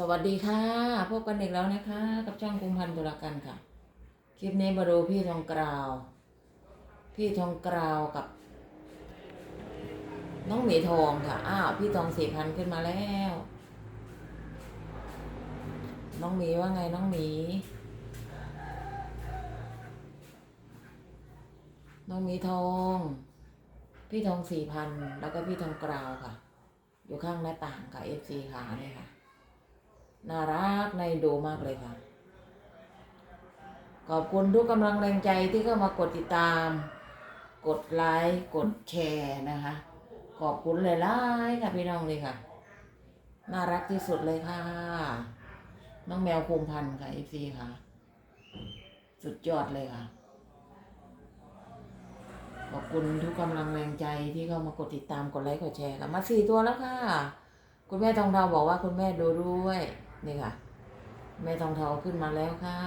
สวัสดีค่ะ พบกันอีกแล้วนะคะ กับช่องกุมพันธ์ตุลากันค่ะ คลิปนี้มาดูพี่ทองกราว พี่ทองกราวกับ น้องหมีทองค่ะ อ้าว พี่ทองสี่พันขึ้นมาแล้ว น้องหมีว่าไงน้องหมี น้องหมีทอง พี่ทองสี่พันแล้วก็พี่ทองกราวค่ะ อยู่ข้างหน้าต่างค่ะเอฟซีค่ะนี่ค่ะ น่ารักในดูมากเลยค่ะ ขอบคุณทุกกำลังแรงใจที่เข้ามากดติดตาม กดไลค์กดแชร์นะคะ ขอบคุณเลยล่ายๆค่ะพี่น้องเลยค่ะ น่ารักที่สุดเลยค่ะ น้องแมวคุมพันธ์ค่ะเอฟซีค่ะ สุดยอดเลยค่ะ ขอบคุณทุกกำลังแรงใจที่เข้ามากดติดตามกดไลค์กดแชร์ค่ะมาสี่ตัวแล้วค่ะคุณแม่ทองเทาบอกว่าคุณแม่ดูด้วย นี่ค่ะ แม่ทองเทาขึ้นมาแล้วค่ะ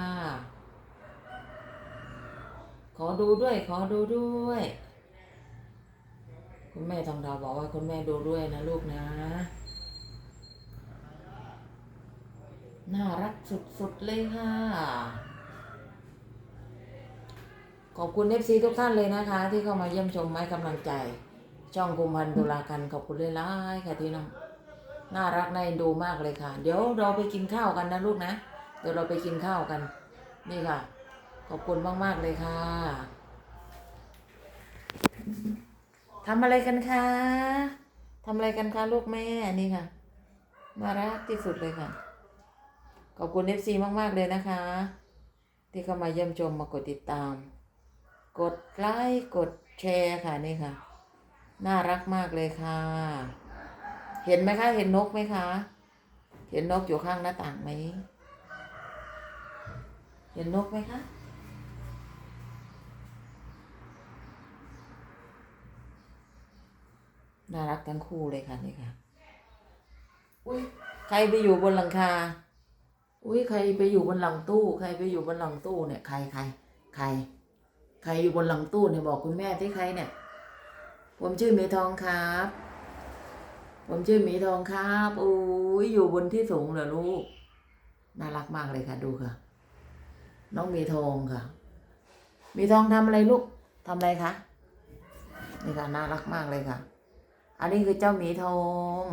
ขอดูด้วย ขอดูด้วย คุณแม่ทองเทาบอกว่าคุณแม่ดูด้วยนะลูกนะ น่ารักสุดๆเลยค่ะ ขอบคุณเอฟซีทุกท่านเลยนะคะ ที่เข้ามาเยี่ยมชมให้กำลังใจ ช่องกุมพันตุลากันขอบคุณเลยล่ายๆค่ะที่น้อง น่ารักน่าเอ็นดูมากเลยค่ะ เดี๋ยวเราไปกินข้าวกันนะลูกนะ เดี๋ยวเราไปกินข้าวกัน นี่ค่ะ ขอบคุณมากๆเลยค่ะทำอะไรกันคะทำอะไรกันคะลูกแม่นี่ค่ะน่ารักที่สุดเลยค่ะ ขอบคุณเอฟซีมากๆเลยนะคะ ที่เข้ามาเยี่ยมชมมากดติดตาม กดไลค์กดแชร์ค่ะนี่ค่ะ น่ารักมากเลยค่ะ เห็นไหมคะ เห็นนกไหมคะ เห็นนกอยู่ข้างหน้าต่างไหม เห็นนกไหมคะ น่ารักทั้งคู่เลยค่ะนี่ค่ะ อุ้ยใครไปอยู่บนหลังคา อุ้ยใครไปอยู่บนหลังตู้ ใครไปอยู่บนหลังตู้เนี่ย ใครใคร ใคร ใครอยู่บนหลังตู้เนี่ยบอกคุณแม่ที่ใครเนี่ย ผมชื่อหมีทองครับ ผมชื่อหมีทองครับอุ้ยอยู่บนที่สูงเหรอลูก น่ารักมากเลยค่ะ ดูค่ะ น้องหมีทองค่ะหมีทองทำอะไรลูกทำอะไรคะนี่ค่ะน่ารักมากเลยค่ะ อันนี้คือเจ้าหมีทอง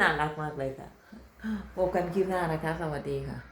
น่ารักมากเลยค่ะพบกันคลิปหน้านะคะ สวัสดีค่ะ